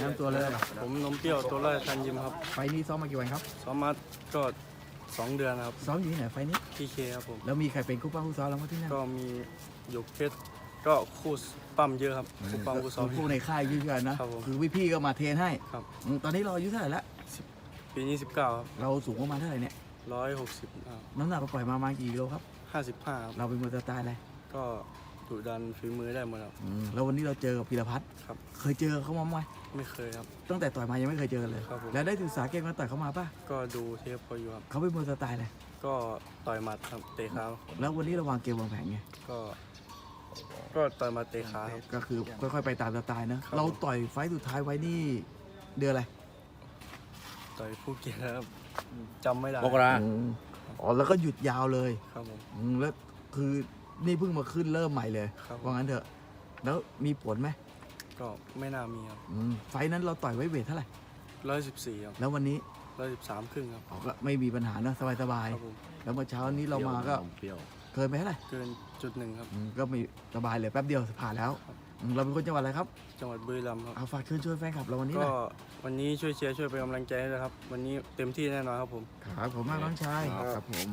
น้ำตัวเลยผมนมเปรี้ยวตัวแรกทันยิมครับ ไฟล์นี้ซ้อมมากี่วันครับ ซ้อมมาก็สองเดือนครับ ซ้อมอยู่ที่ไหนไฟล์นี้ที่เคครับผม แล้วมีใครเป็นคู่ป้าคู่ซ้อมเราไหมที่นั่นก็มีหยกเพชรก็คู่ปั้มเยอะครับคู่ปั้มคู่ซ้อม คู่ในค่ายพี่กันนะครับผมคือพี่ๆก็มาเทรนให้ครับอืมตอนนี้เราอายุเท่าไหร่แล้วปีนี้19ครับ เราสูงประมาณเท่าไหร่เนี่ย160น้ำหนักเราปล่อยมาประมาณกี่กิโลครับ55ครับเราเป็นมวยสไตล์อะไรก็ ดุดันฝีมือได้หมดครับ อืมแล้ววันนี้เราเจอกับพีรพัฒน์ครับ เคยเจอเขามาไหมไม่เคยครับ ตั้งแต่ต่อยมายังไม่เคยเจอกันเลย ครับผม แล้วได้ศึกษาเกมการต่อยเขามาป่ะก็ดูเทปพออยู่ครับ เขาเป็นมวยสไตล์อะไรก็ต่อยหมัดครับเตะขาแล้ววันนี้เราวางเกมวางแผนไงก็ ก็ต่อยหมาเตะขาครับ ก็คือค่อยๆไปตามสไตล์นะครับ เราต่อยไฟต์สุดท้ายไว้นี่เดือนอะไรต่อยผู้เกียรติครับจำไม่ได้มกรา อืมอ๋อแล้วก็หยุดยาวเลยครับผม อืมแล้วคือ นี่เพิ่งมาขึ้นเริ่มใหม่เลยครับ ว่างั้นเถอะ แล้วมีผลไหมก็ไม่น่ามีครับอืมไฟท์นั้นเราต่อยไว้เวทเท่าไหร่114ครับแล้ววันนี้113ครึ่งครับอ๋อก็ไม่มีปัญหานะสบายครับผมๆแล้วเมื่อเช้านี้เรามาก็เปรี้ยวเกินไปเท่าไหร่เกินจุดหนึ่งครับ อืมก็ไม่สบายเลยแป๊บเดียวผ่านแล้วครับ อืมเราเป็นคนจังหวัดอะไรครับจังหวัดบุรีรัมย์ครับ เอาฝากเชิญชวนแฟนคลับเราวันนี้หก็น่อยวันนี้ช่วยเชียร์ช่วยเป็นกำลังใจให้ด้วยครับ วันนี้เต็มที่แน่นอนครับผม ครับผมมากน้องชายครับ ครับผม